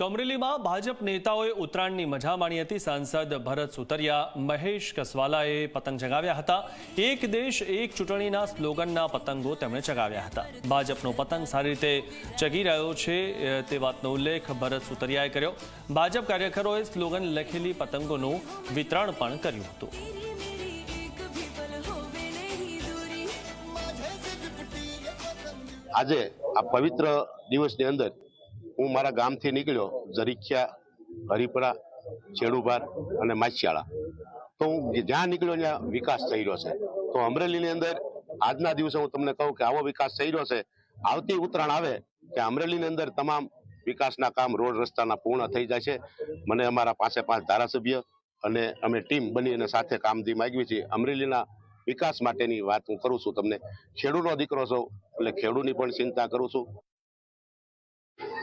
તો અમરેલીમાં ભાજપ નેતાઓએ ઉત્તરાયણની મજા માણી હતી. સાંસદ ભરત સુતરિયા, મહેશ કસવાલાએ પતંગ ચગાવ્યા હતા. એક દેશ, એક ચૂંટણીના સ્લોગનના પતંગો તેમણે ચગાવ્યા હતા. ભાજપનો પતંગ સારી રીતે ચગી રહ્યો છે તે વાતનો ઉલ્લેખ ભરત સુતરિયાએ કર્યો. ભાજપ કાર્યકરોએ સ્લોગન લખેલી પતંગોનું વિતરણ પણ કર્યું હતું. આજે આ પવિત્ર દિવસની અંદર હું મારા ગામથી નીકળ્યો ઝરીખિયા હરિપરા છેડુભાર અને માછિયાળા. તો હું જ્યાં નીકળ્યો ત્યાં વિકાસ થઈ રહ્યો છે. તો અમરેલીની અંદર આજના દિવસે હું તમને કહું કે આવો વિકાસ થઈ રહ્યો છે. આવતી ઉત્તરાયણ આવે કે અમરેલીની અંદર તમામ વિકાસના કામ રોડ રસ્તાના પૂર્ણ થઈ જાય છે. મને અમારા પાસે પાંચ ધારાસભ્ય અને અમે ટીમ બની અને સાથે કામગીરી માગવી છે અમરેલીના વિકાસ માટેની વાત હું કરું છું તમને. ખેડૂતનો દીકરો છું એટલે ખેડૂતની પણ ચિંતા કરું છું.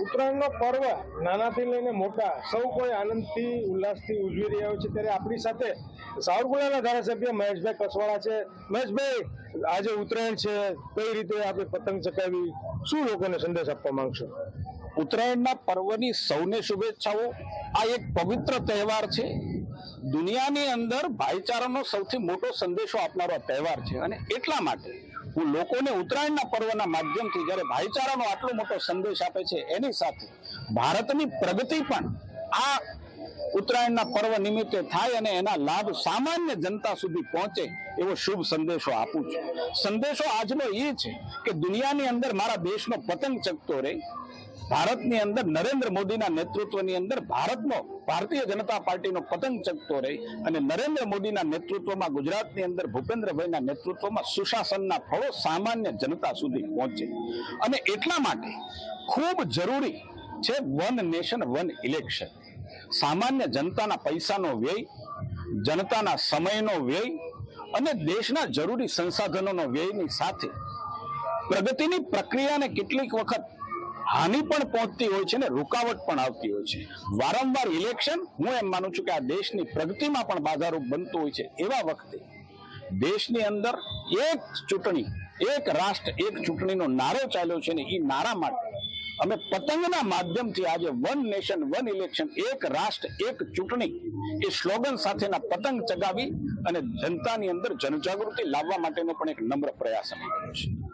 ઉત્તરાયણનો પર્વ નાનાથી લઈને મોટા, સૌ કોઈ આનંદથી, ઉલ્લાસથી ઉજવી રહ્યા હોય છે. ત્યારે આપણી સાથે સાવરકુંડલાના ધારાસભ્ય મહેશભાઈ કસવાળા છે. મહેશભાઈ, આજે ઉત્તરાયણ છે. કઈ રીતે આપણે પતંગ ચકાવી શું લોકોને સંદેશ આપવા માંગશો? ઉત્તરાયણના પર્વની સૌને શુભેચ્છાઓ. આ એક પવિત્ર તહેવાર છે. દુનિયાની અંદર ભાઈચારાનો સૌથી મોટો સંદેશો આપનારો તહેવાર છે. અને એટલા માટે હું લોકોને ઉત્તરાયણના પર્વના માધ્યમથી જ્યારે ભાઈચારાનો આટલો મોટો સંદેશ આપે છે, એની સાથે ભારતની પ્રગતિ પણ આ ઉત્તરાયણના પર્વ નિમિત્તે થાય અને એના લાભ સામાન્ય જનતા સુધી પહોંચે એવો શુભ સંદેશો આપું છું. સંદેશો આજનો એ છે કે દુનિયાની અંદર મારા દેશનો પતંગ ચકતો રહે ભારતની અંદર નરેન્દ્ર મોદીના નેતૃત્વની અંદર ભારતનો ભારતીય જનતા પાર્ટીનો પતંગ ચકતો રહી અને નરેન્દ્ર મોદીના નેતૃત્વમાં ગુજરાતની અંદર ભૂપેન્દ્રભાઈના નેતૃત્વમાં સુશાસનના ફળો સામાન્ય જનતા સુધી પહોંચે. અને એટલા માટે ખૂબ જરૂરી છે વન નેશન, વન ઇલેક્શન. સામાન્ય જનતાના પૈસાનો વ્યય, જનતાના સમયનો વ્યય અને દેશના જરૂરી સંસાધનોનો વ્યયની સાથે પ્રગતિની પ્રક્રિયાને કેટલીક વખત હાનિ પણ પહોંચતી હોય છે ને રૂકાવટ પણ આવતી હોય છે. વારંવાર ઇલેક્શન હું એમ માનું છું કે આ દેશની પ્રગતિમાં પણ બાધારૂપ બનતું હોય છે એવા વખતે દેશની અંદર એક ચૂંટણી, એક રાષ્ટ્ર, એક ચૂંટણીનો નારો ચાલ્યો છે ને એ નારા માટે અમે પતંગના માધ્યમથી આજે વન નેશન વન ઇલેક્શન એક રાષ્ટ્ર, એક ચૂંટણી એ સ્લોગન સાથેના પતંગ ચગાવી અને જનતાની અંદર જનજાગૃતિ લાવવા માટેનો પણ એક નમ્ર પ્રયાસ અમે કર્યો છે.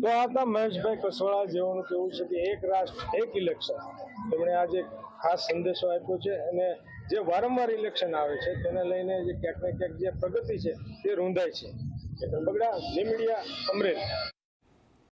તો આ હતા મહેશભાઈ કસોળા જેઓનું કહેવું છે કે એક રાષ્ટ્ર, એક ઇલેક્શન તેમણે આજે ખાસ સંદેશો આપ્યો છે અને જે વારંવાર ઇલેક્શન આવે છે, તેને લઈને જે ક્યાંક ને ક્યાંક જે પ્રગતિ છે, તે રૂંધાય છે. બગડા, જે મીડિયા અમરેલી